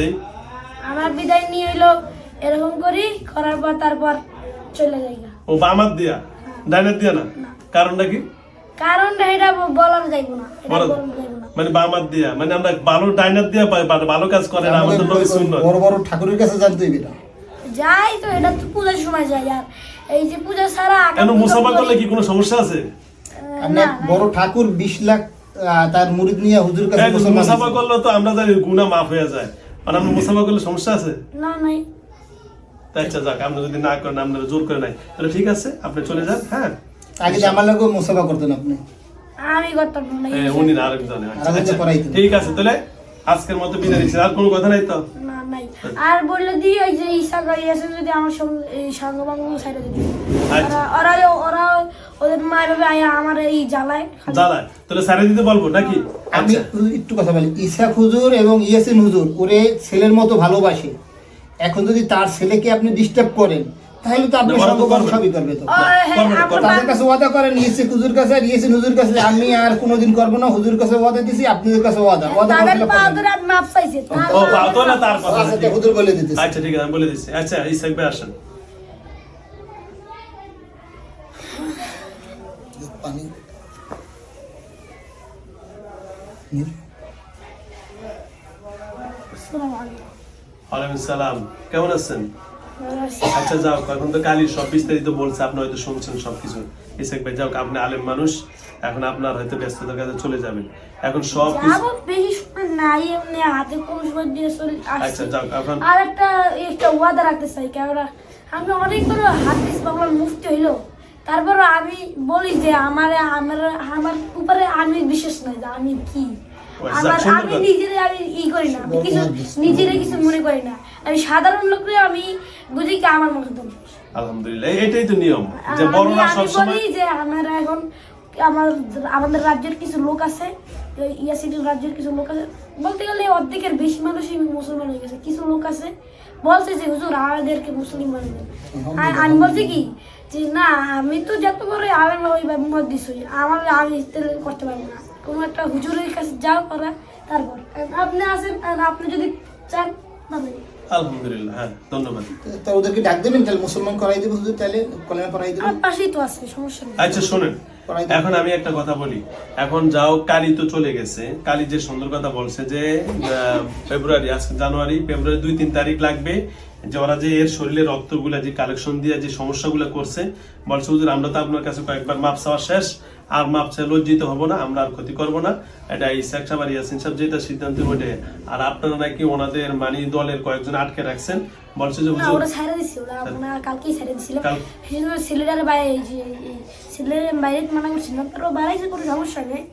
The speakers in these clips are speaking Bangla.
দেই আমার বিদায় নিয়ে হইল এরকম করি করার পর তারপর চলে যাই ও বামাত দিয়া? ডাইনার দিয়া না? কারণটা কি? কারণটা এটা বলার যাইব না বলার মানে বামাত দিয়া? মানে আমরা ভালো ডাইনার দিয়া পাই ভালো কাজ করে না আমাদের নবী সুন্নাত। বড় বড় ঠাকুরের কাছে জানতে হইবে না। যাই তো এটা তো পূজার সময় যাই আর এই যে পূজা আগাম কেন মুসাফা করলে কি কোনো সমস্যা আছে? না, বড় ঠাকুর বিশ লাখ তার মুরিদ নিয়ে হুজুর কাছে মুসাফা করলে তো আমরা জানি গুনাহ মাফ হয়ে যায়। আর আমরা মুসাফা করলে সমস্যা আছে? না নাই। তা আচ্ছা যাক আপনি যদি না করেন আপনারা জোর করে নাই। তাহলে ঠিক আছে আপনি চলে যান হ্যাঁ? আগে জামাল আমার লোক মুসাফা করতেন আপনি। আমি করতাম না এ, উনি না আরেকজনে আচ্ছা। ঠিক আছে তাহলে আজকের মতো বিদায় নিচ্ছি। আর কোনো কথা নাই তো? আর বলল দি ওই যে ঈশা আছে যদি আমার সঙ্গে এই সঙ্গ বাঙ্গ সাইডে আচ্ছা। ওরা ওরা ওদের মা বাবা আয়া আমার এই জ্বালায়। জ্বালায়। তাহলে সারে দিতে বলব নাকি? আমি আচ্ছা। একটু কথা বলি। ইসাক হুজুর এবং ইয়াসিন হুজুর ওরে ছেলের মতো ভালোবাসে। এখন যদি তার ছেলেকে আপনি ডিস্টার্ব করেন তাহলে তো আপনি। সবই করবে তো। হ্যাঁ। তাদের কাছে ওয়াদা করেন হুজুর কাছে আর হুজুর কাছে আমি আর কোনোদিন করব না হুজুর কাছে ওয়াদা দিছি আপনাদের কাছে ওয়াদা। ওয়াদা করলে মাপ চাইছে ও না তার কথা আচ্ছা, ঠিক হুজুর বলে দিতেছে। আচ্ছা ঠিক আছে আমি বলে আচ্ছা ইসাক ভাই আসেন। পানি। ওয়ালাইকুম সালাম। কেমন আছেন। আচ্ছা যাও এখন তো কালি সব বিস্তারিত বলছে আপনি হয়তো শুনছেন সবকিছু। ইসাক ভাই যাও আপনি আলেম মানুষ এখন আপনার হয়তো ব্যস্ততার কাছে চলে যাবেন। এখন সব কিছু নাই এমনি হাতে দিয়ে চলে আচ্ছা যাও এখন আর একটা একটা ওয়াদা রাখতে চাই কেননা আমি অনেক করে হাদিস বাংলার মুফতি হইল। তারপর আমি বলি যে আমার আমার আমার উপরে আমি বিশেষ নয় যে আমি কি। আমার আমি। নিজেরে আমি ই করি না কিছু নিজেরে কিছু মনে করি না। আমি সাধারণ লোকরে আমি বুঝি কি আমার মতো আলহামদুলিল্লাহ এটাই তো নিয়ম। যে বড়রা আমি সবসময় বলি যে আমার এখন আমার আমাদের রাজ্যের কিছু লোক আছে ইয়াসিটির রাজ্যের কিছু লোক আছে। বলতে গেলে অর্ধেকের বেশি মানুষই মুসলমান হয়ে গেছে। কিছু লোক আছে বলছে যে হুজুর আমাদেরকে মুসলিম বানিয়ে আমি বলছি কি যে না আমি তো যত করে আলেম ওই মত দিছি আমার আমি করতে পারব না। কোনো একটা হুজুরের কাছে যাও করা তারপর আপনি আছেন আর আপনি যদি চান তাহলে আলহামদুলিল্লাহ হ্যাঁ ধন্যবাদ। তা ওদেরকে ডাক দেবেন তাহলে মুসলমান করাই দেবো হুজুর তাহলে কলেমা করাই দেবেন পাশেই তো আছে সমস্যা নেই। আচ্ছা শোনেন এখন আমি একটা কথা বলি। এখন যাও কালি তো চলে গেছে। কালি যে সুন্দর কথা বলছে যে আহ, ফেব্রুয়ারি আজকে জানুয়ারি ফেব্রুয়ারি দুই তিন তারিখ লাগবে। যে ওরা যে এর শরীরের রক্তগুলা যে কালেকশন দিয়ে যে সমস্যাগুলো করছে বলছে হুজুর আমরা তো আপনার কাছে কয়েকবার মাপ চাওয়া শেষ আর মাপ চাই লজ্জিত হব না আমরা আর ক্ষতি করব না। এটা ইসাক সাহেব আর ইয়াসিন সাহেব যেটা সিদ্ধান্ত ওঠে আর আপনারা নাকি ওনাদের মানি দলের কয়েকজন আটকে রাখছেন। বলছে যে হুজুর ওরা ছেড়ে দিছি ওরা ওরা কালকেই ছেড়ে দিছিল। কাল- বাইরে মানা কোনো সমস্যা নেই।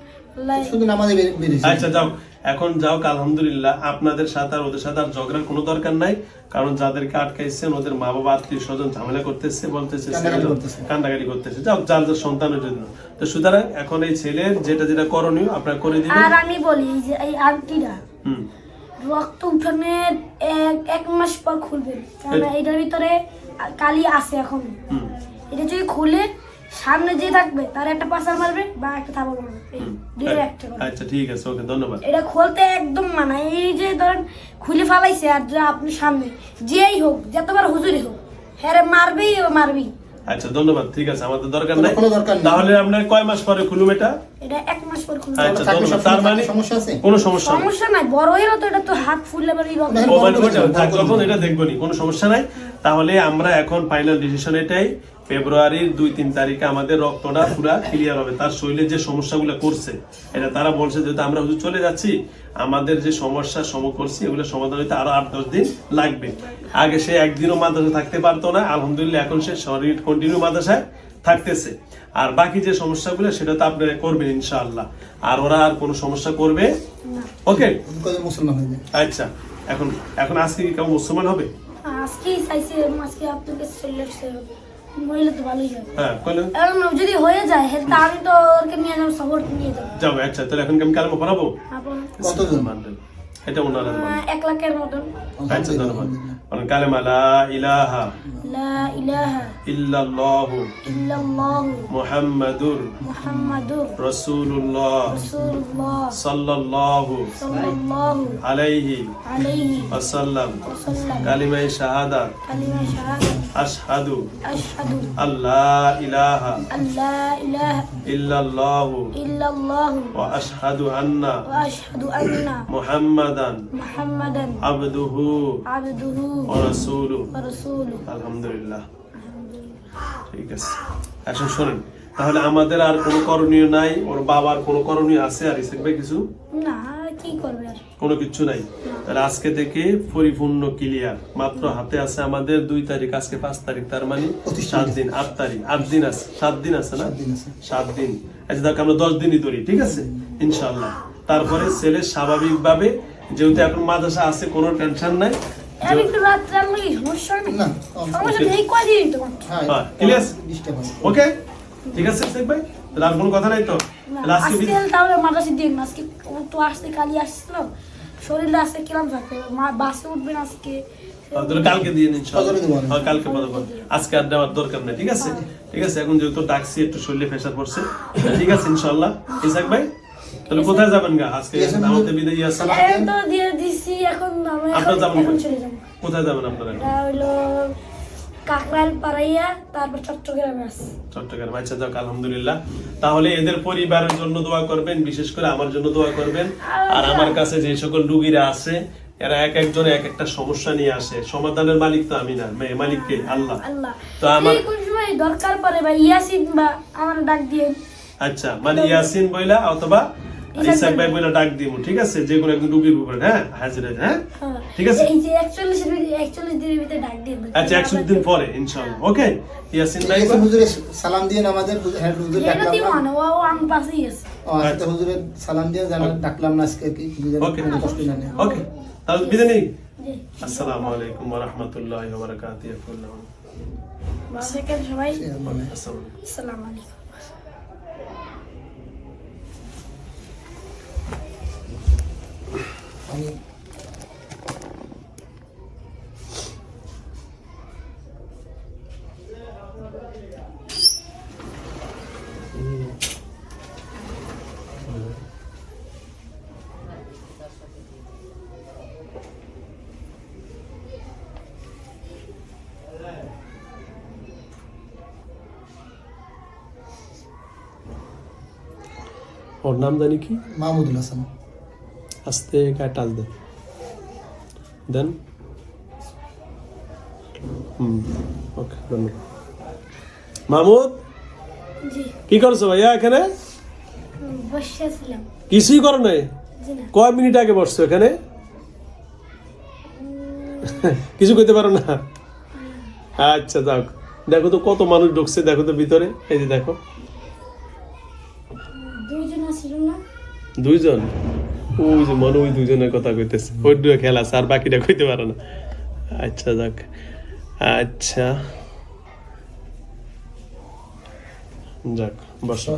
শুধু নামাজে বেরিয়েছে। আচ্ছা যাও। এখন যাও আলহামদুলিল্লাহ আপনাদের সাথে আর ওদের সাথে আর ঝগড়ার কোনো দরকার নাই কারণ যাদেরকে আটকাইছেন ওদের মা বাবা আত্মীয় স্বজন ঝামেলা করতেছে বলতেছে কান্নাকাটি ছেলে- করতেছে। যাও যার যার সন্তানের জন্য। তো সুতরাং এখন এই ছেলের যেটা যেটা করণীয় আপনারা করে দিবেন। আর আমি বলি যে এই আংটিটা রক্ত উঠানের এক এক মাস পর খুলবেন কারণ এটার ভিতরে কালি আছে এখন। হুম। এটা যদি খুলে সামনে যে থাকবে তার একটা পাশা মারবে বা একটা থাপড় মারবে এই একটা আচ্ছা ঠিক আছে ওকে ধন্যবাদ। এটা খুলতে একদম মানা। এই যে ধরেন খুলে ফেলাইছে আর যে আপনি সামনে যেই হোক যতবার হুজুরি হোক হ্যাঁ মারবেই ও মারবেই। আচ্ছা ধন্যবাদ ঠিক আছে আমাদের দরকার নাই। কোনো দরকার নেই। তাহলে আপনার কয় মাস পরে খুলুম এটা? এটা এক মাস পর খুলবে আচ্ছা ধন্যবাদ। তার মানে সমস্যা আছে? কোনো সমস্যা নেই। সমস্যা নাই বড় হইল তো এটা তো হাত ফুললে এবার এই রকম ও মানে যখন এটা দেখব নি কোনো সমস্যা নাই। তাহলে আমরা এখন ফাইনাল ডিসিশন এটাই। ফেব্রুয়ারির দুই তিন তারিখে আমাদের রক্তটা পুরা ক্লিয়ার হবে। তার শরীরে যে সমস্যাগুলো করছে এটা তারা বলছে যেহেতু আমরা হুজুর চলে যাচ্ছি আমাদের যে সমস্যা সম করছি এগুলো সমাধান হইতে আরও আট দশ দিন লাগবে। আগে সে একদিনও মাদ্রাসা থাকতে পারতো না আলহামদুলিল্লাহ এখন সে শরীর কন্টিনিউ মাদ্রাসায় থাকতেছে। আর বাকি যে সমস্যাগুলো সেটা তো আপনারা করবেন ইনশাআল্লাহ। আর ওরা আর কোনো সমস্যা করবে? ওকে মুসলমান আচ্ছা এখন এখন আজকে কি কেউ মুসলমান হবে? আজকেই চাইছে আজকে আপনাকে কাছে বললে তো ভালোই হবে হ্যাঁ কইলে এখন যদি হয়ে যায় হ্যাঁ তা আমি তো ওকে নিয়ে যাব সাপোর্ট নিয়ে যাব। আচ্ছা তাহলে এখন কি আমি কালামা পড়াবো? আপন কতজন? এটা ওনারা এক লাখের মতন। আচ্ছা ধন্যবাদ। বলেন কালেমা লা ইলাহা লা ইলাহা ইল্লাল্লাহু ইল্লাল্লাহু মুহাম্মাদুর মুহাম্মাদুর রাসূলুল্লাহ রাসূলুল্লাহ সাল্লাল্লাহু সাল্লাল্লাহু আলাইহি আলাইহি ওয়াসাল্লাম কালিমায়ে শাহাদাত কালিমা শাহাদাত আশহাদু আশহাদু আল্লাহ ইলাহা আল্লা ইলাহা ইল্লাল্লাহু ইল্লাল্লাহু ওয়া আশহাদু আন্না ওয়া আশহাদু আন্না মুহাম্মাদান মুহাম্মাদান আবদুহু আবদুহু আলহামদুলিল্লাহ ঠিক আছে। এখন শোনেন। তাহলে আমাদের আর কোনো করণীয় নাই? ওর বাবার কোনো করণীয় আছে? আর ইসেক ভাই কিছু? না কি করবে কোনো কিছু নাই? তাহলে আজকে থেকে পরিপূর্ণ ক্লিয়ার মাত্র হাতে আছে আমাদের দুই তারিখ আজকে পাঁচ তারিখ তার মানে সাত দিন আট তারিখ আট দিন আছে সাত দিন আছে না? সাত দিন আচ্ছা দেখ আমরা দশ দিনই ধরি ঠিক আছে? ইনশাল্লাহ তারপরে ছেলে স্বাভাবিকভাবে যেহেতু এখন মাদ্রাসা আছে কোনো টেনশন নাই। হ্যাঁ হ্যাঁ, ওকে ঠিক আছে ইসেক ভাই? আর কোনো কথা নাই তো? আজকে আজকে তাহলে মাদ্রাসা দিয়ে আজকে তো আসতে কালি আসছিল। শরীরে আজকে কিরম থাকবে? মা বাসে উঠবেন আজকে? কালকে দিয়ে নিন। হ্যাঁ, কালকে। আজকে আর দেওয়ার দরকার নেই ঠিক আছে? ঠিক আছে এখন যেহেতু ডাকছি একটু শরীরে প্রেশার পড়ছে। ঠিক আছে ইনশাল্লাহ ইসাক ভাই? তাহলে কোথায় যাবেন গা? আজকে sir. বিদায় আছে? এই তো দিয়ে দিছি এখন আমি আপনার এখন- যাবেন কোথায়? যাবেন আপনারা এটা হইল কাকরাইল পাড়াইয়া তারপর চট্টগ্রামে আছে। চট্টগ্রাম। আচ্ছা যাক আলহামদুলিল্লাহ। তাহলে এদের পরিবারের জন্য দোয়া করবেন বিশেষ করে আমার জন্য দোয়া করবেন। আর আমার কাছে যে সকল রুগীরা আছে এরা এক একজন এক একটা সমস্যা নিয়ে আসে। সমাধানের মালিক তো আমি না মালিক কে? আল্লাহ। তো আমার দরকার পড়ে বা ইয়াসিন বা আমার ডাক দিয়ে। আচ্ছা মানে ইয়াসিন বইলা অথবা ইসাক ভাই। বইলা ডাক দিব ঠিক আছে? যে কোনো একজন রুগীর উপরে হ্যাঁ? হাজির হ্যাঁ? হ্যাঁ। ঠিক আছে? এই যে একচল্লিশ একচল্লিশ দিনের ভিতরে ডাক দিয়ে আচ্ছা একশো দিন পরে ইনশাল্লাহ ওকে? ইয়াসিন ভাই? হুজুরে সালাম দিয়ে আমাদের হ্যাঁ হুজুর ডাকলাম না। না ও ও পাশেই আছে। আচ্ছা। সালাম দিয়ে জানা ডাকলাম না আজকে কি নেই। ওকে। তাহলে বিদায় নেই? আসসালামু আলাইকুম ওয়া রাহমাতুল্লাহি ওয়া বারাকাতুহু সবাই? আসসালামু আলাইকুম। আসসালামু আলাইকুম আমি ওর নাম জানি কি মাহমুদুল হাসান আস্তে গায়ে টাচ দেন দেন হুম ওকে ধন্যবাদ মাহমুদ কি করছ ভাইয়া এখানে? কিছুই করো নাই? কয় মিনিট আগে বসছো এখানে? কিছু করতে পারো না? আচ্ছা যাক। দেখো তো কত মানুষ ঢুকছে দেখো তো ভিতরে। এই যে দেখো। দুইজন? যে মনে ওই দুইজনের কথা কইতেছে ওই খেলা বাকিটা কইতে পারে না আচ্ছা আচ্ছা যাক বসো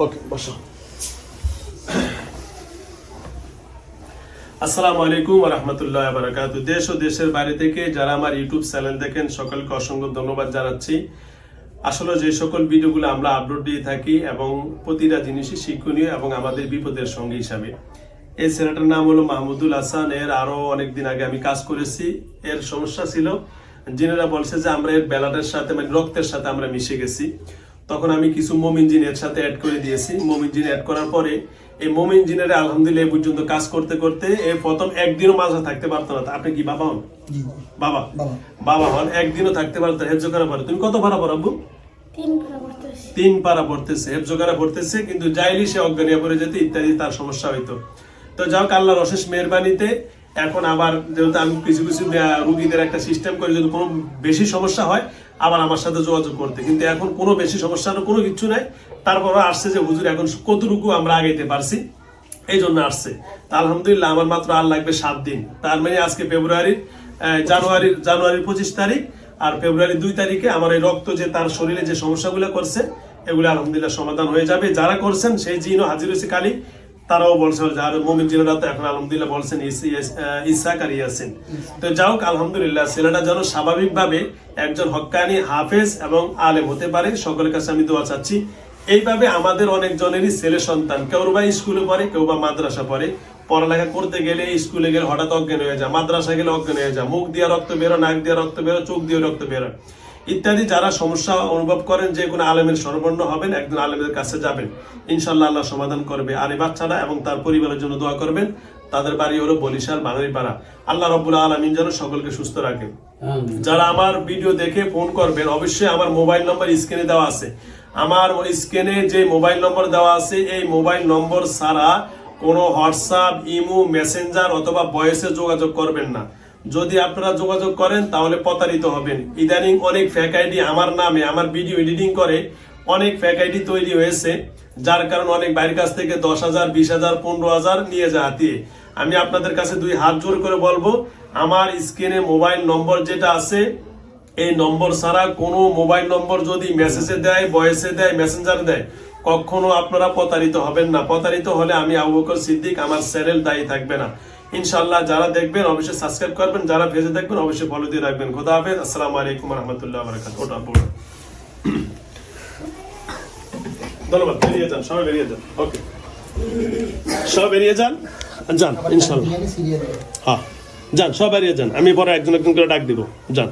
ওকে বসো আসসালামু আলাইকুম রহমতুল্লাহ বারাকাত দেশ ও দেশের বাইরে থেকে যারা আমার ইউটিউব চ্যানেল দেখেন সকলকে অসংখ্য ধন্যবাদ জানাচ্ছি আসলে যে সকল ভিডিওগুলো আমরা আপলোড দিয়ে থাকি এবং প্রতিটা জিনিসই শিক্ষণীয় এবং আমাদের বিপদের সঙ্গে হিসাবে। এই ছেলেটার নাম হলো মাহমুদুল হাসান। এর আরও অনেকদিন আগে আমি কাজ করেছি। এর সমস্যা ছিল জিনেরা বলছে যে আমরা এর বেলাটার সাথে মানে রক্তের সাথে আমরা মিশে গেছি। তখন আমি কিছু মোমিন জিন এর সাথে অ্যাড করে দিয়েছি। মোমিন জিন অ্যাড করার পরে এই মোমিন জিনের আলহামদুলিল্লাহ এই পর্যন্ত কাজ করতে করতে এ প্রথম একদিনও মাঝে থাকতে পারতো না। আপনি কি বাবা হন? বাবা? বাবা। বাবা হন। একদিনও থাকতে পারতো হেফজ করা পারে তুমি কত ভাড়া পড়তে আসি তিন পারা পড়তেছে। হেফজ করা পড়তেছে কিন্তু যাইলি সে অজ্ঞানিয়া পড়ে যেতে ইত্যাদি তার সমস্যা হইতো। তো যাও আল্লাহর অশেষ মেহরবানিতে এখন আবার যেহেতু আমি কিছু কিছু রুগীদের একটা সিস্টেম করে যদি কোনো বেশি সমস্যা হয় আবার আমার সাথে যোগাযোগ করতে। কিন্তু এখন কোনো বেশি সমস্যার কোনো কিছু নাই। তারপরও আসছে যে হুজুর, এখন কতটুকু আমরা আগাইতে পারছি? এই জন্য আসছে। আলহামদুলিল্লাহ, আমার মাত্র আর লাগবে সাত দিন। তার মানে আজকে ফেব্রুয়ারির জানুয়ারির জানুয়ারির পঁচিশ তারিখ আর ফেব্রুয়ারি দুই তারিখে আমার এই রক্ত যে তার শরীরে যে সমস্যাগুলো করছে, এগুলো আলহামদুলিল্লাহ সমাধান হয়ে যাবে। যারা করছেন, সেই জিনও হাজির হয়েছে কালি তারাও বলছে আর মমিন জিনেরা তো এখন আলহামদুলিল্লাহ বলছেন ইস- আর ইয়াসিন তো যাও আলহামদুলিল্লাহ ছেলেটা যেন স্বাভাবিকভাবে একজন হক্কানি হাফেজ এবং আলেম হতে পারে, সকলের কাছে আমি দোয়া চাচ্ছি। এইভাবে আমাদের অনেক জনেরই ছেলে সন্তান, কেউ বা স্কুলে পড়ে, কেউ বা মাদ্রাসা পড়ে। পড়ালেখা করতে গেলে স্কুলে গেলে হঠাৎ অজ্ঞান হয়ে যায়, মাদ্রাসা গেলে অজ্ঞান হয়ে যায়, মুখ দিয়ে রক্ত বেরো নাক দিয়ে রক্ত বেরো চোখ দিয়ে রক্ত বেরো ইত্যাদি যারা সমস্যা অনুভব করেন যে কোনো আলেমের সর্বর্ণ হবেন একজন আলেমের কাছে যাবেন। ইনশাল্লাহ আল্লাহ সমাধান করবে আর এই বাচ্চারা এবং তার পরিবারের জন্য দোয়া করবেন। তাদের বাড়ি হলো বরিশাল বানারিপাড়া আল্লাহ রব্বুল আলমিন যেন সকলকে সুস্থ রাখেন। যারা আমার ভিডিও দেখে ফোন করবেন অবশ্যই আমার মোবাইল নম্বর স্ক্রিনে দেওয়া আছে। আমার ওই স্ক্রিনে যে মোবাইল নম্বর দেওয়া আছে এই মোবাইল নম্বর ছাড়া কোনো হোয়াটসঅ্যাপ ইমো মেসেঞ্জার অথবা ভয়েসে যোগাযোগ করবেন না। যদি আপনারা যোগাযোগ করেন, তাহলে প্রতারিত হবেন। ইদানিং অনেক ফেক আইডি আমার নামে, আমার ভিডিও এডিটিং করে অনেক ফেক আইডি তৈরি হয়েছে, যার কারণে অনেক বাইরের কাছ থেকে দশ হাজার, বিশ হাজার, পনেরো হাজার নিয়ে যায় হাতিয়ে। আমি আপনাদের কাছে দুই হাত জোর করে বলব, আমার স্ক্রিনে মোবাইল নম্বর যেটা আছে, এই নম্বর ছাড়া কোনো মোবাইল নম্বর যদি মেসেজে দেয় ভয়েসে দেয় মেসেঞ্জারে দেয়, কখনো আপনারা প্রতারিত হবেন না। প্রতারিত হলে আমি আবু বকর সিদ্দিক আমার চ্যানেল দায়ী থাকবে না। ইনশাল্লাহ যারা দেখবেন, অবশ্যই সাবস্ক্রাইব করবেন, যারা ভেজে দেখবেন, অবশ্যই ফলো দিয়ে রাখবেন। খোদা হাফেজ, আসসালামু আলাইকুম রহমতুল্লাহ বারাকাত ওটা পড়ো ধন্যবাদ, বেরিয়ে যান, সবাই বেরিয়ে যান। ওকে সব বেরিয়ে যান? যান ইনশাল্লাহ হ্যাঁ যান সব বেরিয়ে যান। আমি পরে একজন একজন করে ডাক দিব। যান।